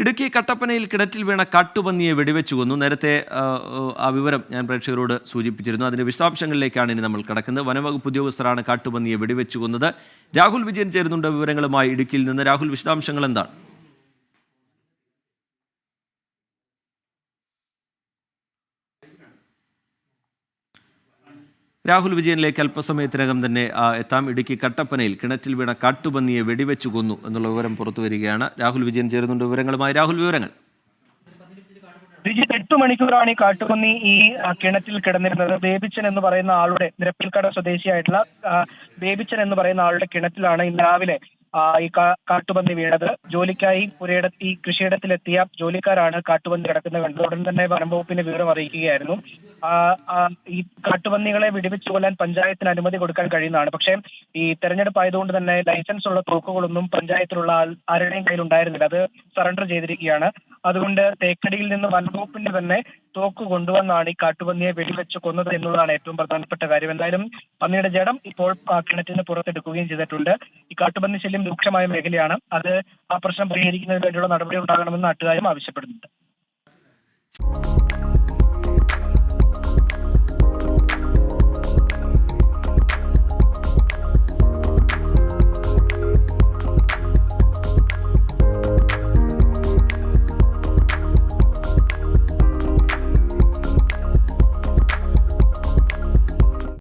ഇടുക്കി കട്ടപ്പനയിൽ കിണറ്റിൽ വീണ കാട്ടുപന്നിയെ വെടിവെച്ചു കൊന്നു. നേരത്തെ ആ, വിവരം ഞാൻ പ്രേക്ഷകരോട് സൂചിപ്പിച്ചിരുന്നു. അതിന്റെ വിശദാംശങ്ങളിലേക്കാണ് ഇനി നമ്മൾ കിടക്കുന്നത്. വനവകുപ്പ് ഉദ്യോഗസ്ഥരാണ് കാട്ടുപന്നിയെ വെടിവെച്ചു കൊന്നത്. രാഹുൽ വിജയൻ ചേരുന്നുണ്ട് വിവരങ്ങളുമായി ഇടുക്കിയിൽ നിന്ന്. രാഹുൽ വിശദാംശങ്ങൾ എന്താണ്? രാഹുൽ വിജയനിലേക്ക് അല്പസമയത്തിനകം തന്നെ എത്താം ഇടുക്കി കട്ടപ്പനയിൽ കിണറ്റിൽ വീണ കാട്ടുപന്നിയെ വെടിവെച്ചു കൊന്നു എന്നുള്ള വിവരം പുറത്തു വരികയാണ്. രാഹുൽ വിജയൻ ചേരുന്നുണ്ട് വിവരങ്ങളുമായി. രാഹുൽ വിവരങ്ങൾ. എട്ട് മണിക്കൂറാണ് ഈ കാട്ടുപന്നി ഈ കിണറ്റിൽ കിടന്നിരുന്നത്. ബേബിച്ചൻ എന്ന് പറയുന്ന ആളുടെ നിരപ്പിൽക്കട സ്വദേശിയായിട്ടുള്ള ബേബിച്ചൻ എന്ന് പറയുന്ന ആളുടെ കിണറ്റിലാണ് ഇന്ന് രാവിലെ ഈ കാട്ടുപന്നി വീണത്. ജോലിക്കായി പുരയിട ഈ കൃഷിയിടത്തിലെത്തിയ ജോലിക്കാരാണ് കാട്ടുപന്നി കിടക്കുന്നത് കണ്ടത്. ഉടൻ തന്നെ വനംവകുപ്പിന്റെ വിവരം അറിയിക്കുകയായിരുന്നു. ഈ കാട്ടുപന്നികളെ വെടിവെച്ച് കൊല്ലാൻ പഞ്ചായത്തിന് അനുമതി കൊടുക്കാൻ കഴിയുന്നതാണ്. പക്ഷേ ഈ തെരഞ്ഞെടുപ്പ് ആയതുകൊണ്ട് തന്നെ ലൈസൻസ് ഉള്ള തോക്കുകളൊന്നും പഞ്ചായത്തിലുള്ള ആരുടെയും കയ്യിൽ ഉണ്ടായിരുന്നില്ല അത് സറണ്ടർ ചെയ്തിരിക്കുകയാണ്. അതുകൊണ്ട് തേക്കടിയിൽ നിന്ന് വനംവകുപ്പിന്റെ തന്നെ തോക്ക് കൊണ്ടുവന്നാണ് ഈ കാട്ടുപന്നിയെ വെടിവെച്ച് കൊന്നത് എന്നുള്ളതാണ് ഏറ്റവും പ്രധാനപ്പെട്ട കാര്യം. എന്തായാലും പന്നിയുടെ ജഡം ഇപ്പോൾ കിണറ്റിന് പുറത്തെടുക്കുകയും ചെയ്തിട്ടുണ്ട്. ഈ കാട്ടുപന്നി ശല്യം രൂക്ഷമായ മേഖലയാണ്. അത് ആ പ്രശ്നം പരിഹരിക്കുന്നതിന് വേണ്ടിയുള്ള നടപടി ഉണ്ടാകണമെന്ന് നാട്ടുകാരും ആവശ്യപ്പെടുന്നുണ്ട്.